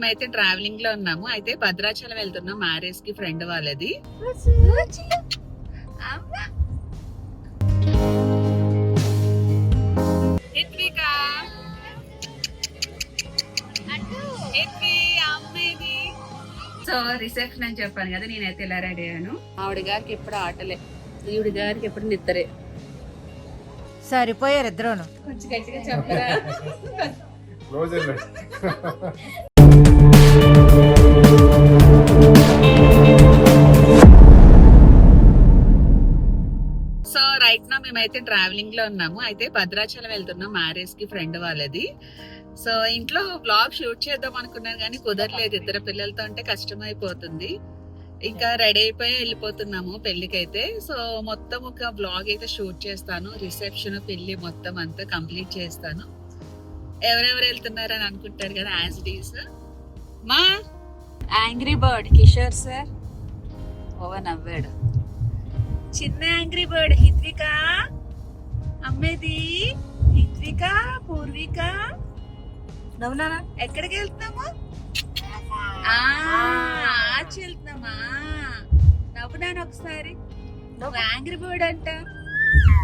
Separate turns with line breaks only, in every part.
మేమైతే ట్రావెలింగ్లో ఉన్నాము. అయితే భద్రాచలం వెళ్తున్నాం. మ్యారేజ్కి ఫ్రెండ్ వాళ్ళది సో రిసెప్షన్ అని చెప్పాను కదా నేనైతే ఇలా రెడీ అయ్యాను. ఆవిడ గారికి ఎప్పుడు ఆటలే. ఈవిడ గారికి ఎప్పుడు నిద్రే
సరిపోయారు ఇద్దరును.
కొంచెం గట్టిగా చెప్పరా? రైట్ నా మేమైతే ట్రావెలింగ్లో ఉన్నాము. అయితే భద్రాచలం వెళ్తున్నాం. మ్యారేజ్కి ఫ్రెండ్ వాళ్ళది. సో ఇంట్లో బ్లాగ్ షూట్ చేద్దాం అనుకున్నాను కానీ కుదరలేదు. ఇద్దరు పిల్లలతో అంటే కష్టం అయిపోతుంది. ఇంకా రెడీ అయిపోయి వెళ్ళిపోతున్నాము పెళ్ళికైతే సో మొత్తం ఒక బ్లాగ్ అయితే షూట్ చేస్తాను. రిసెప్షన్ పెళ్ళి మొత్తం అంతా కంప్లీట్ చేస్తాను. ఎవరెవరు వెళ్తున్నారు అని అనుకుంటారు కదా యాజ్ ఇట్ ఈస్ మా? Angry bird Kishore sir over నవ్వాడు. చిన్న యాంగ్రీ బర్డ్ హిత్విక? అమ్మేది? హిత్విక పూర్విక?
నవ్వునా
ఎక్కడికి వెళ్తున్నాము? ఆ, ఆచి వెళ్తున్నామా? నవ్వునాను ఒకసారి. నువ్వు. యాంగ్రీ బర్డ్ అంట.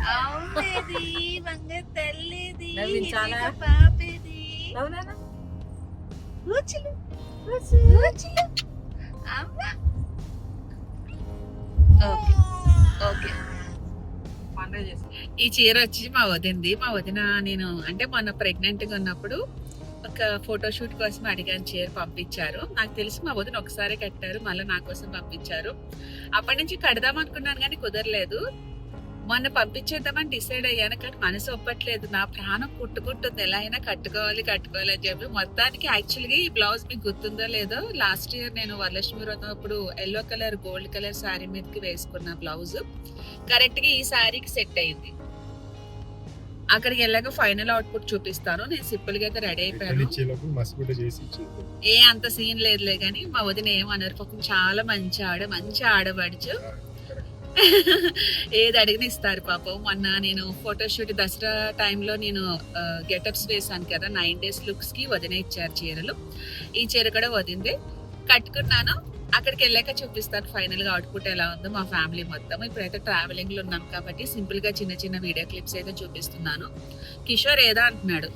అవునేది బంగారు తల్లిది పాపేది.
నవ్వునా
ఊచులు. ఊచులు. ఈ చీర వచ్చి మా వదింది మా వదిన నేను అంటే మొన్న ప్రెగ్నెంట్గా ఉన్నప్పుడు ఒక ఫోటోషూట్ కోసం అడిగాను చీర పంపించారు. నాకు తెలిసి మా వదిన ఒకసారి కట్టారు మళ్ళీ నా కోసం పంపించారు. అప్పటి నుంచి కడదాం అనుకున్నాను కానీ కుదరలేదు. మొన్న పంపించేద్దామని డిసైడ్ అయ్యాను కానీ మనసు ఒప్పట్లేదు. నా ప్రాణం కుట్టుకుంటుంది. ఎలా అయినా కట్టుకోవాలి కట్టుకోవాలి అని చెప్పి మొత్తానికి యాక్చువల్గా ఈ బ్లౌజ్ మీకు గుర్తుందో లేదో లాస్ట్ ఇయర్ నేను వరలక్ష్మి వ్రతం అప్పుడు yellow colour gold colour saree మీదకి వేసుకున్న బ్లౌజ్ కరెక్ట్గా ఈ శారీకి సెట్ అయింది. అక్కడికి వెళ్ళాక ఫైనల్ అవుట్పుట్ చూపిస్తాను. నేను సింపుల్గా అయితే రెడీ అయిపోయాను. ఏ అంత సీన్ లేదులే కానీ మా వదిన ఏమన్నారు పాపం చాలా మంచి ఆడ మంచి ఆడబడుచు ఏది అడిగిన ఇస్తారు పాపం. మొన్న నేను ఫోటోషూట్ దసరా టైంలో నేను గెటప్స్ వేసాను కదా నైన్ డేస్ లుక్స్కి వదిన ఇచ్చారు చీరలు. ఈ చీర కూడా వదింది. కట్టుకున్నాను. అక్కడికి వెళ్ళాక చూపిస్తాను. ఫైనల్గా అవుట్పుట్ ఎలా ఉందో మా ఫ్యామిలీ మొత్తం. ఇప్పుడైతే ట్రావెలింగ్లో ఉన్నాం కాబట్టి సింపుల్గా చిన్న చిన్న వీడియో క్లిప్స్ అయితే చూపిస్తున్నాను. కిషోర్ ఏదో అంటున్నాడు.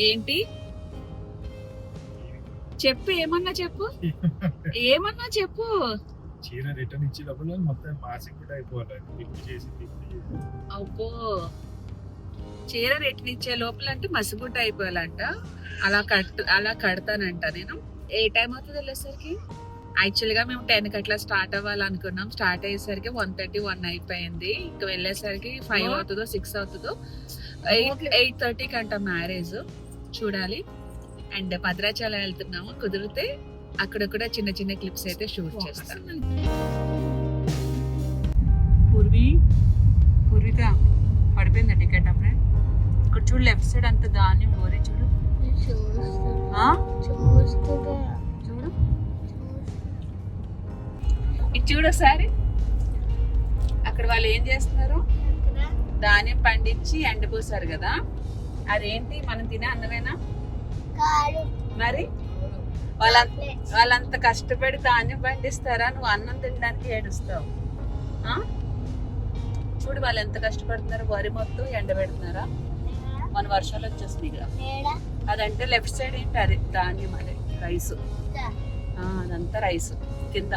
ఏంటి? చెప్పు ఏమన్నా చెప్పు? ఏమన్నా చెప్పు?
చీర రిటర్న్ ఇచ్చే లోపల మొత్తం కూడా అయిపోవాలి.
అబ్బో! చీర రిటర్న్ ఇచ్చే లోపల అంటే మసిగుడ్డ అయిపోయాలంట. అలా కట్ అలా కడతానంట నేను. ఏ టైం అవుతుంది వెళ్ళేసరికి? యాక్చువల్గా మేము టెన్కి అట్లా స్టార్ట్ అవ్వాలనుకున్నాం. స్టార్ట్ అయ్యేసరికి వన్ థర్టీ వన్ అయిపోయింది. ఇంకా వెళ్ళేసరికి ఫైవ్ అవుతుందో సిక్స్ అవుతుందో. ఎయిట్ ఎయిట్ థర్టీకి అంట మ్యారేజ్ చూడాలి. అండ్ భద్రాచలం వెళ్తున్నాము. కుదిరితే అక్కడ కూడా చిన్న చిన్న క్లిప్స్ అయితే షూట్ చేస్తాం. పూర్వి పూర్విక పడిపోయిందా టికెట్ అప్పుడే? ఇక్కడ చూడు లెఫ్ట్ సైడ్ అంత ధాన్యం ఓరి చూడు. ఆ? ఇది చూడు ఒకసారి. అక్కడ వాళ్ళు ఏం చేస్తున్నారు? ధాన్యం పండించి ఎండపోసారు కదా. అదేంటి? మనం తినే అన్నమేనా? మరి? వాళ్ళ వాళ్ళంత కష్టపడి ధాన్యం పండిస్తారా? నువ్వు అన్నం తినడానికి ఏడుస్తావు? చూడు వాళ్ళు ఎంత కష్టపడుతున్నారు. వరి మొత్తం ఎండబెడుతున్నారా మన వర్షాలు వచ్చేసినాయి కదా. అదంటే లెఫ్ట్ సైడ్ ఏంటి? అది ధాన్యం అదే రైస్. అదంతా రైస్. కింద?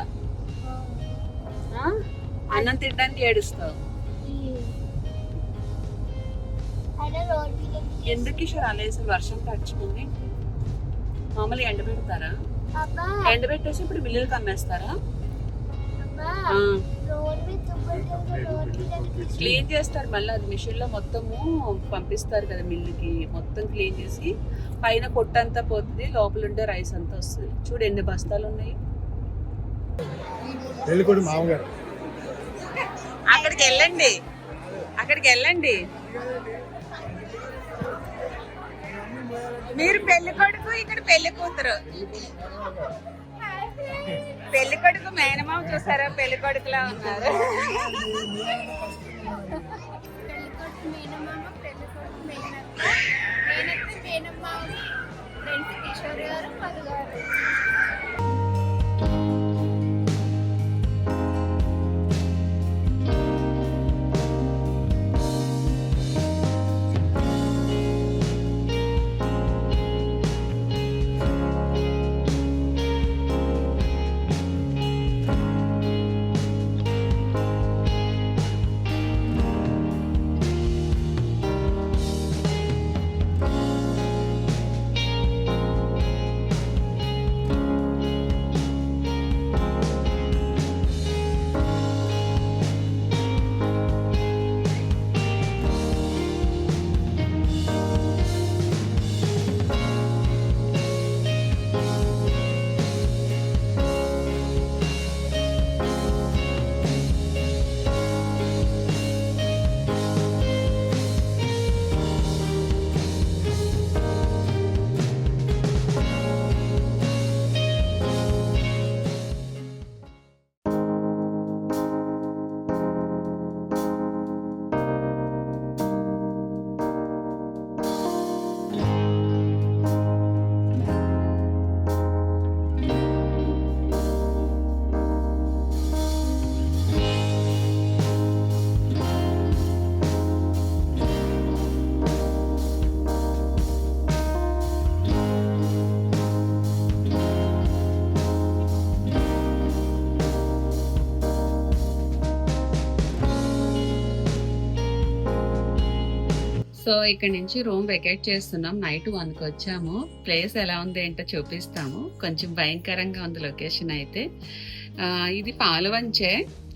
అన్నం తినడానికి ఏడుస్తావు? ఎందుకు కిషోర్ అలా వేసి వర్షం తడుచుకుంది. మామూలుగా ఎండబెడతారా ఎండబెట్టేసి ఇప్పుడు మిల్లులకు అమ్మేస్తారా ఆ. క్లీన్ చేస్తారు మళ్ళీ అది మిషన్లో మొత్తము పంపిస్తారు కదా మిల్లుకి. మొత్తం క్లీన్ చేసి పైన పొట్టంతా పోతుంది. లోపల ఉండే రైస్ అంతా వస్తుంది. చూడు ఎన్ని బస్తాలు ఉన్నాయి.
పెళ్ళి కొడుకు మామగారు.
అక్కడికి వెళ్ళండి అక్కడికి వెళ్ళండి మీరు పెళ్ళి కొడుకు ఇక్కడ పెళ్ళి కూతురు. పెళ్ళి కొడుకు మేనమామ చూసారా? పెళ్ళి కొడుకులా ఉన్నారు.
కిషోర్ గారు మధు గారు
సో ఇక్కడ నుంచి రూమ్ వెకేట్ చేస్తున్నాం. నైట్ వన్కి వచ్చాము. ప్లేస్ ఎలా ఉంది ఏంటో చూపిస్తాము. కొంచెం భయంకరంగా ఉంది లొకేషన్ అయితే. ఇది పాలవంచే.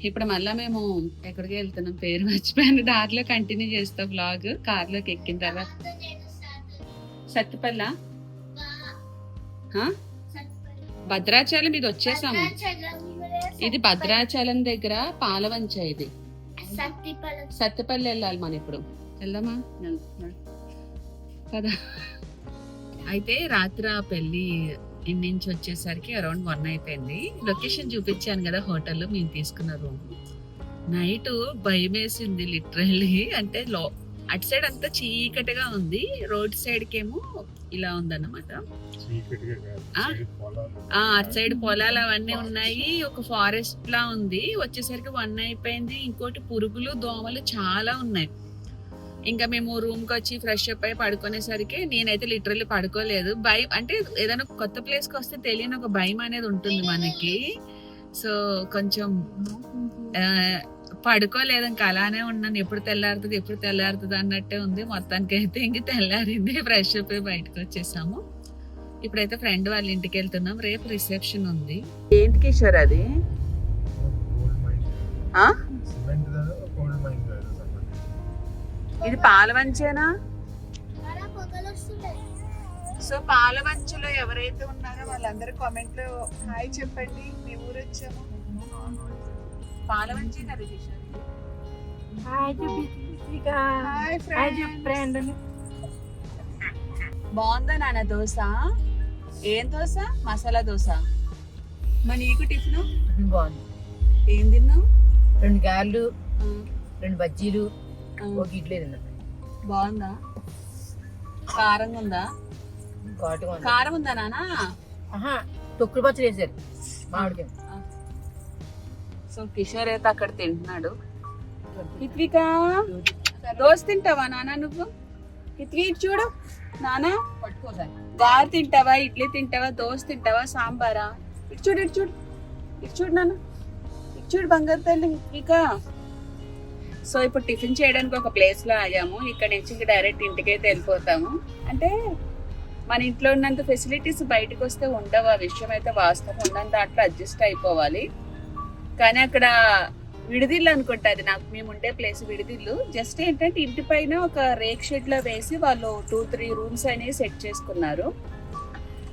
ఇప్పుడు మళ్ళీ మేము ఎక్కడికి వెళ్తున్నాం పేరు మర్చిపోయాను. దారిలో కంటిన్యూ చేస్తాం వ్లాగ్ కార్లోకి ఎక్కిన తర్వాత. సత్తుపల్ల? భద్రాచలం ఇది వచ్చేసాము. ఇది భద్రాచలం దగ్గర పాలవంచ ఇది. సత్తుపల్లి వెళ్ళాలి మనం ఇప్పుడు. వెళ్దామా? కదా అయితే రాత్రి ఆ పెళ్ళి ఇన్ నుంచి వచ్చేసరికి అరౌండ్ వన్ అయిపోయింది. లొకేషన్ చూపించాను కదా హోటల్ మేము తీసుకున్న రూమ్. నైట్ భయం వేసింది లిటరల్లీ. అంటే లో అటు సైడ్ అంతా చీకటిగా ఉంది. రోడ్ సైడ్ కేమో ఇలా ఉందన్నమాట. అటు సైడ్ పొలాలు. అవన్నీ ఉన్నాయి. ఒక ఫారెస్ట్ లా ఉంది. వచ్చేసరికి వన్ అయిపోయింది. ఇంకోటి పురుగులు దోమలు చాలా ఉన్నాయి. ఇంకా మేము రూమ్కి వచ్చి ఫ్రెష్ అప్ అయి పడుకునేసరికి నేనైతే లిటరల్లీ పడుకోలేదు. భయం అంటే ఏదైనా కొత్త ప్లేస్కి వస్తే తెలియని ఒక భయం అనేది ఉంటుంది మనకి. సో కొంచెం పడుకోలేదు ఇంకా అలానే ఉన్నాను. ఎప్పుడు తెల్లారుతుంది ఎప్పుడు తెల్లారుతుంది అన్నట్టే ఉంది. మొత్తానికి అయితే ఇంక తెల్లారింది ఫ్రెష్ అప్ అయి బయటకు వచ్చేసాము. ఇప్పుడైతే ఫ్రెండ్ వాళ్ళ ఇంటికి వెళ్తున్నాం. రేపు రిసెప్షన్ ఉంది. ఏంటి కిషోర్ అది? ఇది పాలవంచేనా సో పాలవంచలో ఎవరైతే ఉన్నారో వాళ్ళందరూ కామెంట్లో హాయ్ చెప్పండి. మీ ఊరు వచ్చాము. పాలవంచే కదా బాగుందా నాన్న దోశ? ఏం దోశ? మసాలా దోశ. మరి నీకు టిఫిన్?
బాగుంది.
ఏం తిన్నావు?
రెండు గారెలు రెండు బజ్జీలు ఒక ఇడ్లీ తిన్నా
బాగుందా? కారంగా ఉందా
ఘాటుగా ఉంది.
కారం ఉందా
ఆహా తొక్కుడు పచ్చడి వేసారు మామిడికాయ.
సో కిషోర్ అయితే అక్కడ తింటున్నాడు. హిత్విక దోశ తింటావా నాన్న నువ్వు? హిత్వి ఇటు చూడు. నాన్న
పట్టుకోసారి
గారు తింటావా ఇడ్లీ తింటావా దోశ తింటావా సాంబారా? ఇటు చూడు ఇటు చూడు. ఇటు చూడు నాన్న ఇటు చూడు బంగారు తల్లి హిత్విక. సో ఇప్పుడు టిఫిన్ చేయడానికి ఒక ప్లేస్లో ఆగాము. ఇక్కడ నుంచి ఇంక డైరెక్ట్ ఇంటికైతే వెళ్ళిపోతాము. అంటే మన ఇంట్లో ఉన్నంత ఫెసిలిటీస్ బయటకు వస్తే ఉండవు. ఆ విషయం అయితే వాస్తవం. ఉన్నంత దాంట్లో అడ్జస్ట్ అయిపోవాలి. కానీ అక్కడ విడిదిల్లు అనుకుంటా అది. నాకు మేము ఉండే ప్లేస్ విడిదిల్లు జస్ట్ ఏంటంటే ఇంటి పైన ఒక రేక్ షెడ్లో వేసి వాళ్ళు టూ త్రీ రూమ్స్ అనేవి సెట్ చేసుకున్నారు.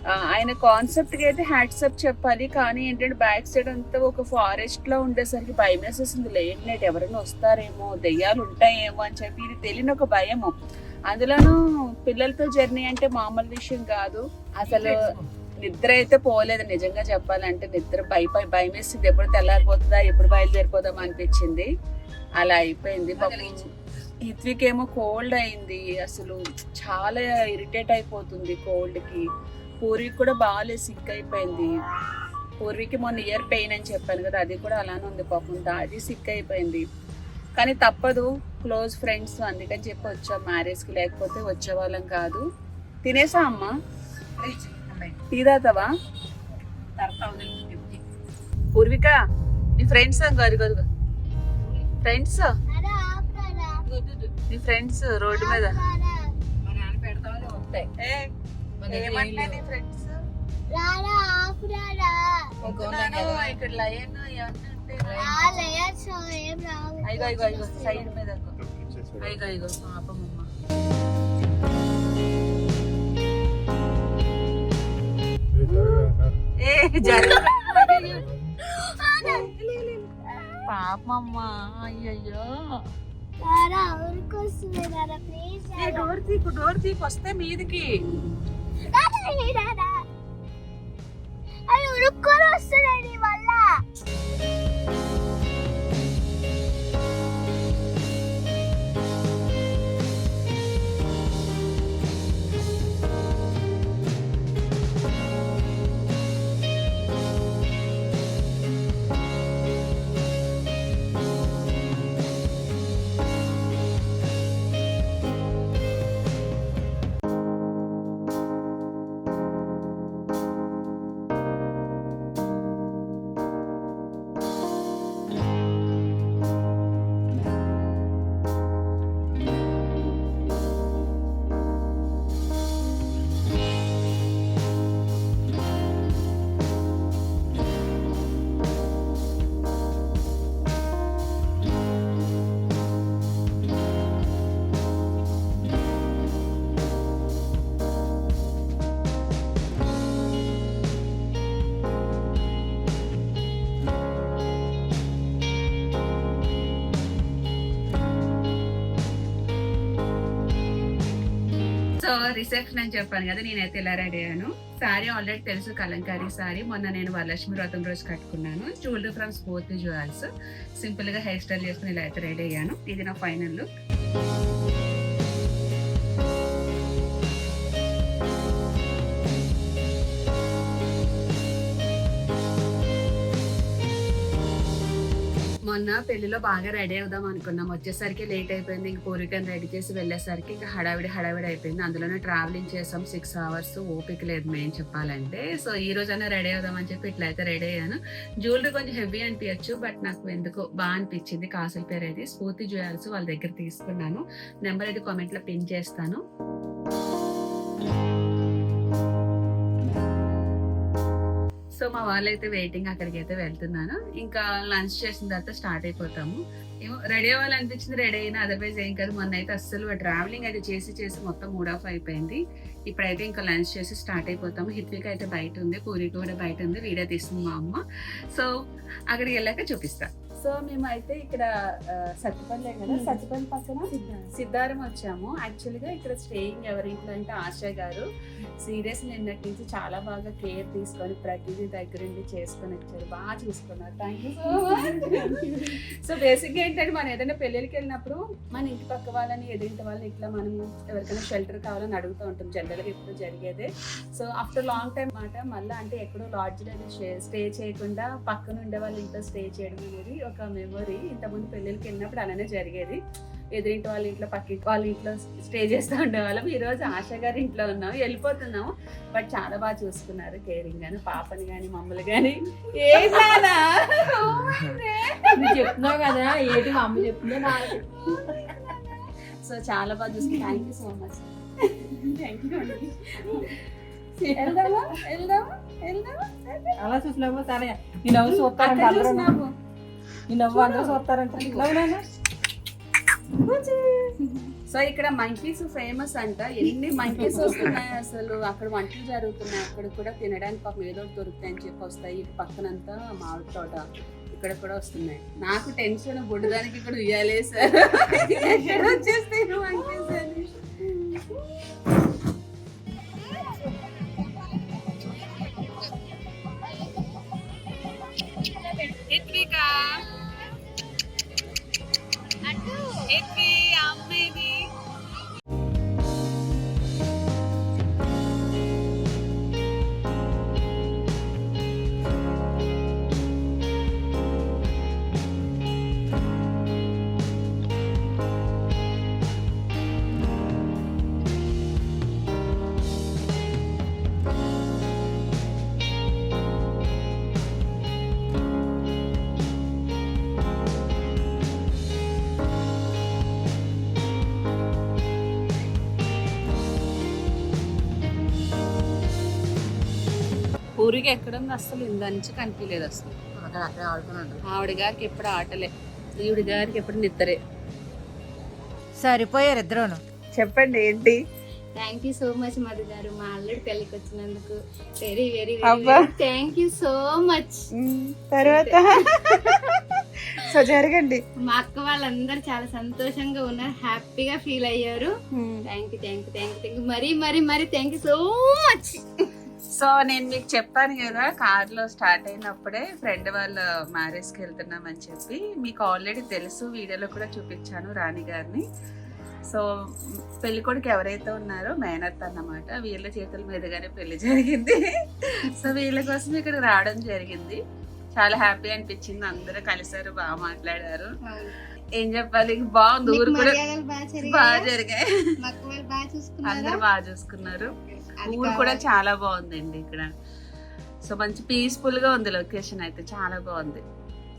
ఆయన కాన్సెప్ట్కి అయితే హ్యాట్సప్ చెప్పాలి కానీ ఏంటంటే బ్యాక్ సైడ్ అంతా ఒక ఫారెస్ట్లో ఉండేసరికి భయం వేసేసింది. లేట్ నైట్ ఎవరైనా వస్తారేమో దెయ్యాలు ఉంటాయేమో అని చెప్పి ఇది తెలియని ఒక భయము. అందులోనూ పిల్లలతో జర్నీ అంటే మామూలు విషయం కాదు. అసలు నిద్ర అయితే పోలేదు నిజంగా చెప్పాలంటే. నిద్ర భయపై భయం వేసింది. ఎప్పుడు తెల్లారిపోతుందా ఎప్పుడు బయలుదేరిపోదాం అనిపించింది. అలా అయిపోయింది. హిత్విక్ ఏమో కోల్డ్ అయింది. అసలు చాలా ఇరిటేట్ అయిపోతుంది కోల్డ్కి. పూర్వీకి కూడా బాగాలే సిక్ అయిపోయింది. పూర్వీకి మొన్న ఇయర్ పెయిన్ అని చెప్పాను కదా అది కూడా అలానే ఉంది పాపం. అది సిక్ అయిపోయింది. కానీ తప్పదు క్లోజ్ ఫ్రెండ్స్ అందుకని చెప్పి వచ్చాం. మ్యారేజ్కి లేకపోతే వచ్చేవాళ్ళం కాదు. తినేసా అమ్మా? టీ పూర్విక నీ ఫ్రెండ్స్ గారు గారు ఫ్రెండ్స్ నీ ఫ్రెండ్స్ రోడ్డు మీద.
పెడతామని వస్తాయి
ఏ,
ఏం
ఫ్రెండ్స్
ఇంకో ఉన్నాయి కదా.
ఇక్కడ లయన్ అయ్యో అయ్యో అయ్యో సైడ్ మీద
తప్పించేసాడు.
అయ్యో అయ్యో
ఏ?
ఏ జరగ పాపమ్మ అయ్యయ్యో. ఏ డోర్ తీకు డోర్ తీకు వస్తే మీదికి.
అది ఉరుక్కొని వస్తున్నాడు వల్ల
రిసెప్షన్ అని చెప్పాను కదా నేనైతే ఇలా రెడీ అయ్యాను. సారీ ఆల్రెడీ తెలుసు కలంకారీ సారీ. మొన్న నేను వరలక్ష్మి వ్రతం రోజు కట్టుకున్నాను. జ్యువెలరీ ఫ్రమ్ స్పోర్తి జ్యువెల్స్ సింపుల్గా హెయిర్ స్టైల్ చేసుకుని ఇలా అయితే రెడీ అయ్యాను. ఇది నా ఫైనల్ లుక్ మొన్న పెళ్ళిలో బాగా రెడీ అవుదాం అనుకున్నాం. వచ్చేసరికి లేట్ అయిపోయింది. ఇంక పూరికని రెడీ చేసి వెళ్ళేసరికి ఇంకా హడావిడి హడావిడి అయిపోయింది. అందులోనే ట్రావెలింగ్ చేసాం. సిక్స్ అవర్స్ ఓపిక లేదు మేము చెప్పాలంటే. సో ఈ రోజైనా రెడీ అవుదాం అని చెప్పి ఇట్లయితే రెడీ అయ్యాను. జ్యువెలరీ కొంచెం హెవీ అనిపించచ్చు బట్ నాకు ఎందుకో బాగా అనిపించింది కాసుల పేరు అయితే స్ఫూర్తి జ్యువెల్స్ వాళ్ళ దగ్గర తీసుకున్నాను. నెంబర్ అయితే కామెంట్లో పిన్ చేస్తాను. సో మా వాళ్ళైతే వెయిటింగ్ అక్కడికి అయితే వెళ్తున్నాను. ఇంకా లంచ్ చేసిన తర్వాత స్టార్ట్ అయిపోతాము. ఏమో రెడీ అవ్వాలనిపించింది రెడీ అయినా అదర్వైజ్ ఏం కాదు. మొన్న అయితే అస్సలు ట్రావెలింగ్ అయితే చేసి చేసి మొత్తం మూడ్ ఆఫ్ అయిపోయింది. ఇప్పుడైతే ఇంకా లంచ్ చేసి స్టార్ట్ అయిపోతాము. హిత్విక అయితే బయట ఉంది పూరి కూడా బయట ఉంది. వీడియో తీసింది మా అమ్మ. సో అక్కడికి వెళ్ళాక చూపిస్తాను సో మేము అయితే ఇక్కడ సత్తుపల్లి కదా సత్తుపల్లి పక్కన సిద్ధారం. వచ్చాము. యాక్చువల్గా ఇక్కడ స్టేయింగ్ ఎవరింట్లో అంటే ఆశ గారు. సీరియస్ నిన్నటి నుంచి చాలా బాగా కేర్ తీసుకొని ప్రతిదీ దగ్గరుండి చేసుకొని వచ్చారు. బాగా చూసుకున్నారు. Thank you so much so బేసిక్గా ఏంటంటే మనం ఏదైనా పెళ్ళిళ్ళకి వెళ్ళినప్పుడు మన ఇంటి పక్క వాళ్ళని ఎదురింటి వాళ్ళని ఇట్లా మనం ఎవరికైనా షెల్టర్ కావాలని అడుగుతూ ఉంటాం. జనరల్గా ఇప్పుడు జరిగేదే. సో ఆఫ్టర్ లాంగ్ టైం మాట మళ్ళీ అంటే ఎక్కడో లాడ్జ్ స్టే చేయకుండా పక్కన ఉండే వాళ్ళ ఇంట్లో స్టే చేయడం అనేది ఒక మెమొరీ ఇంతకుముందు పెళ్ళిళ్ళకి వెళ్ళినప్పుడు అలానే జరిగేది. ఎదురింటి వాళ్ళ ఇంట్లో పక్కింటి వాళ్ళ ఇంట్లో స్టే చేస్తూ ఉండేవాళ్ళం. ఈ రోజు ఆశ గారి ఇంట్లో ఉన్నాము వెళ్ళిపోతున్నాము. బట్ చాలా బాగా చూసుకున్నారు. కేరింగ్ గాని పాపని గాని మమ్మల్ని గాని. ఏంటన్నా
నువ్వు చెప్తున్నావు కదా ఏంటి మా అమ్మ చెప్తుందో నాకు.
సో చాలా బాగా చూసుకుని thank you so much thank you వెళ్దామా? వెళ్దామా? వెళ్దామా?
అలా చూసినాము సరే. నీ నవ్వు చూస్తారంట
అక్కడ
అందరూ
చూసినాము
ఈ నవ్వు అందరూ చూస్తారంట
సో ఇక్కడ మంకీస్ ఫేమస్ అంట. ఎన్ని మంకీస్ వస్తున్నాయి అసలు? అక్కడ వంటలు జరుగుతున్నాయి. అక్కడ కూడా తినడానికి పాపం ఏదో దొరుకుతాయని చెప్పి వస్తాయి. ఇటు పక్కనంతా మామిడి తోట. ఇక్కడ కూడా వస్తున్నాయి. నాకు టెన్షన్ బుడ్డదానికి ఇక్కడ ఉయ్యాలే సార్. ఎక్కడ వచ్చేస్తాయి మంకీస్ హిత్వి అమ్మేది ఊరికి ఎక్కడుంది అసలు? ఇందా నుంచి కనిపించలేదు అసలు. ఆవిడ గారికి ఎప్పుడు ఆటలే. ఈవిడ గారికి ఎప్పుడు నిద్రే
సరిపోయారు ఇద్దరును.
చెప్పండి ఏంటి?
Thank you so much Madhu గారు. మా అల్లుడి పెళ్ళికి వచ్చినందుకు very. Very thank you so much
తర్వాత? సో జరగండి.
మా అక్క వాళ్ళందరూ చాలా సంతోషంగా ఉన్నారు హ్యాపీగా ఫీల్ అయ్యారు. Thank you thank you thank you thank you మరీ మరీ మరీ thank you so much
so నేను మీకు చెప్పాను కదా కార్లో స్టార్ట్ అయినప్పుడే ఫ్రెండ్ వాళ్ళ మ్యారేజ్కి వెళ్తున్నామని చెప్పి. మీకు ఆల్రెడీ తెలుసు వీడియోలో కూడా చూపించాను రాణి గారిని. సో పెళ్ళి కొడుకు ఎవరైతే ఉన్నారో మేనత్ అన్నమాట వీళ్ళ చేతుల మీదుగానే పెళ్ళి జరిగింది. సో వీళ్ళ కోసం ఇక్కడ రావడం జరిగింది. చాలా హ్యాపీ అనిపించింది అందరూ కలిసారు బాగా మాట్లాడారు. ఏం చెప్పాలి బాగుంది ఊరు కూడా
బాగా జరిగాయా?
అందరూ బాగా చూసుకున్నారు. ఊరు కూడా. చాలా బాగుందండి ఇక్కడ. సో మంచి పీస్ఫుల్గా ఉంది లొకేషన్ అయితే చాలా బాగుంది.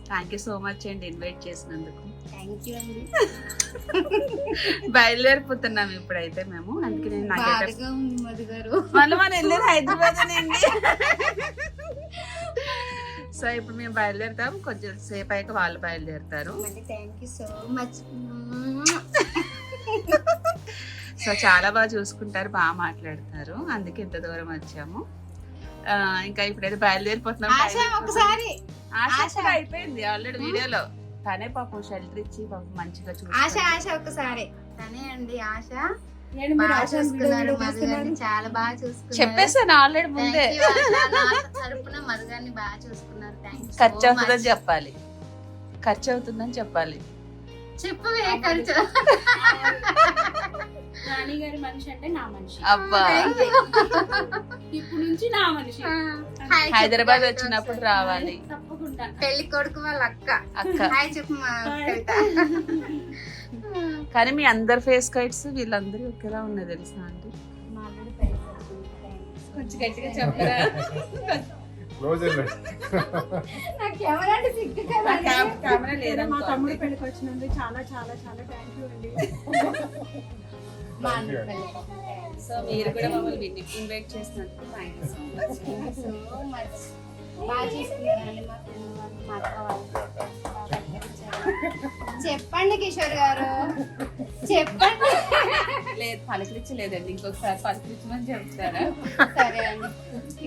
థ్యాంక్ యూ సో మచ్ అండి ఇన్వైట్ చేసినందుకు.
థ్యాంక్ యూ అండి.
బయలుదేరిపోతున్నాం ఇప్పుడైతే మేము. అందుకే నేను మళ్ళీ మనం వెళ్ళేది హైదరాబాద్ అండి సో ఇప్పుడు మేము బయలుదేరుతాం. కొంచెం సేపు అయ్యాక వాళ్ళు బయలుదేరుతారు.
Thank you so much
so చాలా బాగా చూసుకుంటారు బాగా మాట్లాడతారు. అందుకే ఇంత దూరం వచ్చాము. ఇంకా ఇప్పుడైతే బయలుదేరిపోతున్నాం
ఒకసారి.
అయిపోయింది ఆల్రెడీ వీడియోలో. తనే పాపం షెల్టర్ ఇచ్చి పాపం మంచిగా చూసి
ఆశ ఒక్కసారి తనే అండి ఆశ. చాలా బాగా చూసుకున్నారు
చెప్పేసాను ఆల్రెడీ ముందే.
తరపున మరుగాన్ని బాగా చూసుకున్నారు.
ఖర్చు అవుతుందని చెప్పాలి. ఖర్చు అవుతుందని చెప్పాలి.
చెప్పవే ఖర్చు.
రాణి గారి మనిషి అంటే నా మనిషి.
అబ్బా.
ఇప్పుడు నుంచి నా మనిషి.
హైదరాబాద్ వచ్చినప్పుడు. రావాలి.
తప్పకుండా.
పెళ్ళి కొడుకు వాళ్ళ అక్క.
అక్క.
హాయ్ చెప్పు
కానీ మీ అందరి ఫేస్ కైట్స్ వీళ్ళందరూ ఒకేలా ఉన్నాయి తెలుసా అండి? కొంచెం గట్టిగా చెప్పరా? కెమెరా
మా తమ్ముడు పెళ్ళికి వచ్చినందుకు చాలా చాలా చాలా థ్యాంక్ యూ అండి.
సో మీరు కూడా మమ్మల్ని ఇన్వైట్ చేసినందుకు థ్యాంక్ యూ సో మచ్
బాగా చూసుకున్నారండి మా ఫ్రెండ్ వాళ్ళు మా అక్క వాళ్ళు. చెప్పండి కిషోర్ గారు. చెప్పండి.
లేదు పలకరించలేదండి. ఇంకొకసారి పలకరించమని చెప్తారా?
సరే అండి.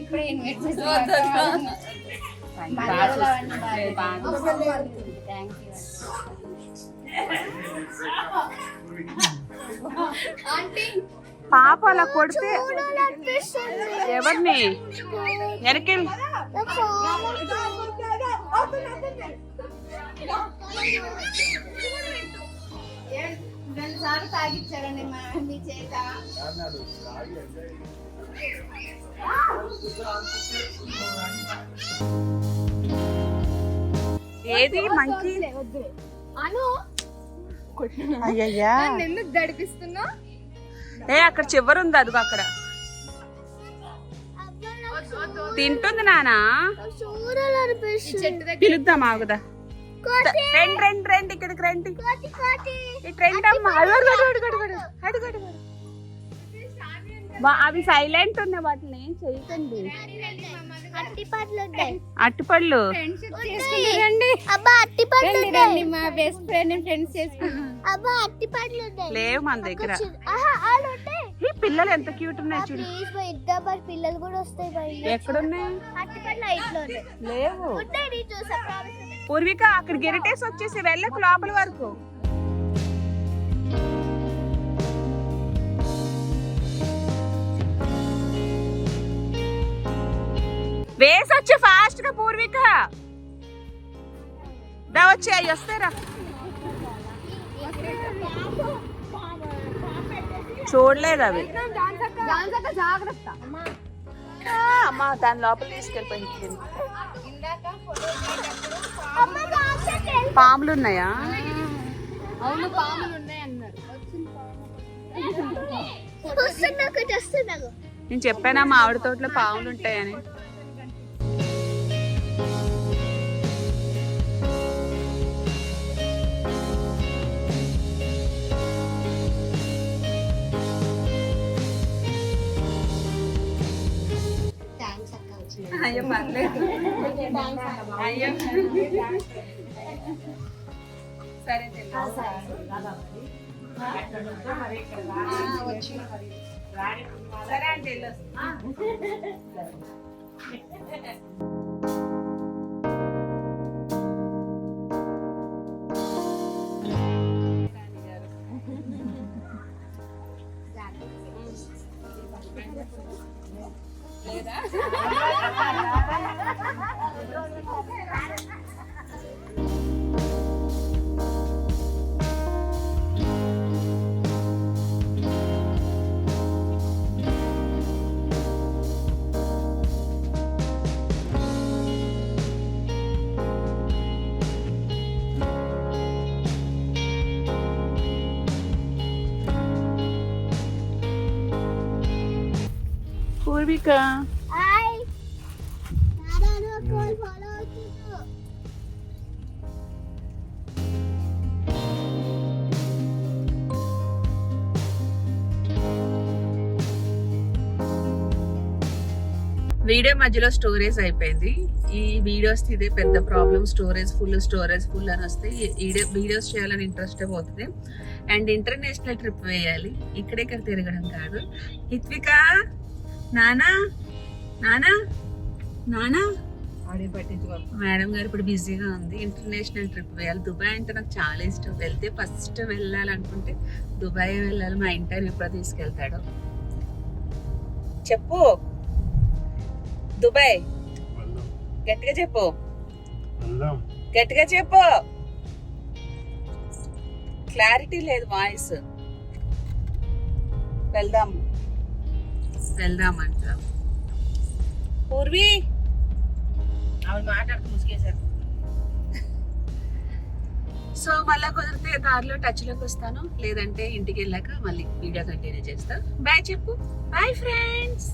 ఇప్పుడే ఇన్వైట్ చేసి థ్యాంక్ యూ
పాప అలా కొడితే ఎవరిని? వెనక్కి.
రెండు సార్లు తాగిచ్చారండి మా మీ చేత
ఏది మంకీ
అను
ఏ అక్కడ చివరి ఉంది అదిగో అక్కడ. తింటుంది నానా? పిలుద్దాం ఆగుదా. రెండు రెండు రెండు ఇక్కడికి రండి. రెండు అమ్మా అడుగు అడుగు అడుగు అడుగు అడుగు అడుగు అవి సైలెంట్ ఉన్నాయి వాటిని ఏం చేయకండి. అట్టిపళ్ళు లేవు మన దగ్గర. పిల్లలు ఎంత క్యూట్ ఉన్నాయి చూడు.
పిల్లలు కూడా వస్తాయి
ఎక్కడున్నాయి? లేవు. పూర్విక అక్కడ గిరిటేసి వచ్చేసి వెళ్ళకు లోపల వరకు. వేసొచ్చు ఫాస్ట్గా పూర్విక. దా వచ్చి అవి వస్తారా. చూడలేదు అవి. అమ్మా దాని లోపల తీసుకెళ్ళిపోయింది పాములు ఉన్నాయా
అవును పాములు
నేను చెప్పానా మా ఆవిడ తోటలో పాములు ఉంటాయని అయ్యో పర్లేదు అయ్యో సరే సరే అంటే వెళ్ళొస్తా. పూర్విక వీడియో మధ్యలో స్టోరేజ్ అయిపోయింది. ఈ వీడియోస్ ఇదే పెద్ద problem storage full storage full అని వస్తే ఈ వీడియోస్ చేయాలని ఇంట్రెస్ట్ పోతుంది. అండ్ ఇంటర్నేషనల్ ట్రిప్ వేయాలి. ఇక్కడెక్కడ తిరగడం కాదు. హిత్విక! నానా? నానా? నానా?
ఆడే పట్టించుకో.
మేడం గారు ఇప్పుడు బిజీగా ఉంది. ఇంటర్నేషనల్ ట్రిప్ వేయాలి. దుబాయ్ అంటే నాకు చాలా ఇష్టం. వెళ్తే ఫస్ట్ వెళ్ళాలనుకుంటే దుబాయ్ వెళ్ళాలి. మా ఇంటర్ ఎప్పుడో తీసుకెళ్తాడు. చెప్పు. దుబాయ్. గట్టిగా చెప్పు. గట్టిగా చెప్పు. క్లారిటీ లేదు వాయిస్. వెళ్దాం. వెళ్దాం అంట పూర్వీ?
ఆవిడ మాట్లాడుతూ ముసుగేశారు.
సో మళ్ళా కుదిరితే కార్లో టచ్లోకి వస్తాను. లేదంటే ఇంటికి వెళ్ళాక మళ్ళీ వీడియో కంటిన్యూ చేస్తా. బాయ్ చెప్పు. బాయ్ ఫ్రెండ్స్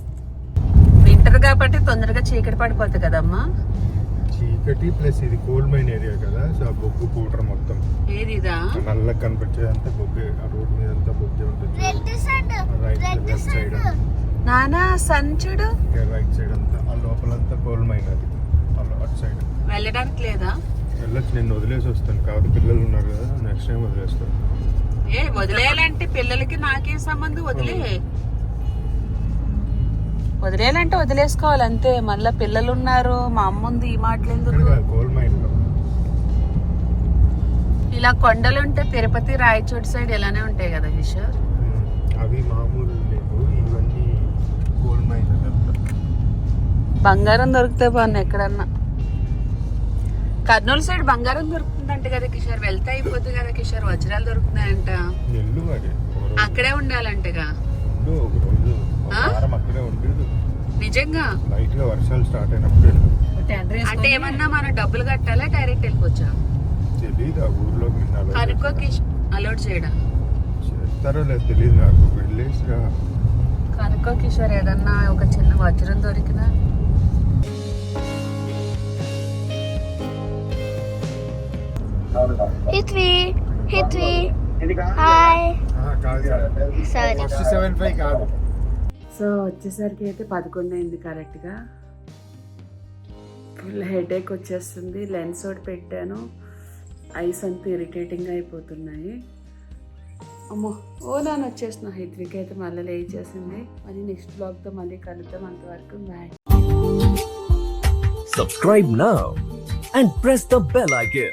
వింటర్ కాబట్టి తొందరగా చీకటి పడిపోతుంది కదమ్మా.
చీకటి ప్లస్ ఇది కోల్డ్ మైన్ ఏరియా కదా సో ఆ బొగ్గు పౌడర్ మొత్తం.
ఏది ఇదా?
నల్ల కనిపించేది అంతా బొగ్గే ఆ రోడ్ మీద అంతా బొగ్గే ఉంటుంది.
Red side
right
red
left side
నానా సన్ చూడు.
రైట్ సైడ్ అంతా ఆ లోపలంతా కోల్డ్ మైన్ అది అలా అటు సైడ్
వెళ్ళడానికి లేదా?
వెళ్ళొచ్చు నేను వదిలేసి వస్తాను. కాబట్టి పిల్లలు ఉన్నారు కదా నెక్స్ట్ టైం వదిలేస్తాను.
ఏ వదిలేయాలంటే పిల్లలకి నాకేం సంబంధం? వదిలే. వదిలేయాలంటే వదిలేసుకోవాలి అంతే. మళ్ళా పిల్లలు ఉన్నారు మా అమ్మ ఉంది ఈ మాటలు ఎందుకు? ఇలా కొండలు ఉంటే తిరుపతి రాయచోటి సైడ్ ఇలానే ఉంటాయి కదా కిషోర్?
అవి మామూలు లేవు ఇవన్నీ కోల్డ్ మైన్ అదంతా
బంగారం దొరికితే బాగుంది ఎక్కడన్నా. కర్నూలు సైడ్ బంగారం దొరుకుతుందంట కదా కిషోర్. వెళ్తే అయిపోతుంది కదా కిషోర్. వజ్రాలు దొరుకుతున్నాయంట. అక్కడే ఉండాలంటగా. నిజంగా?
లైట్గా వర్షాలు స్టార్ట్ అయినప్పుడు.
అంటే ఏమన్నా మనం డబ్బులు కట్టాలా డైరెక్ట్ వెళ్ళిపోవచ్చా?
తెలీదు
కనుక్కో
చేస్తారా?
కిష్ అలౌట్ చేయడం?
చేస్తారో లేదు తెలియదు నాకు. వెళ్ళేసి రా
కనుక్కో కిషోర్ ఏదన్నా ఒక చిన్న వజ్రం దొరికినా
హిత్వి హిత్వి హాయ్
ఆ, కాదు
సారీ
ఫస్ట్ సెవెన్ ఫైవ్ కాదు.
సో వచ్చేసరికి అయితే పదకొండు అయింది కరెక్ట్గా ఫుల్ హెడేక్ వచ్చేస్తుంది. లెన్స్ ఒకటి పెట్టాను. ఐస్ అంతా ఇరిటేటింగ్ అయిపోతున్నాయి. అమ్మో ఓ నాన్న వచ్చేసిన హెడ్విక్ అయితే మళ్ళీ లేచేసింది. మళ్ళీ నెక్స్ట్ బ్లాగ్తో మళ్ళీ కలుద్దాం. అంతవరకు bye
Subscribe now and press the bell icon.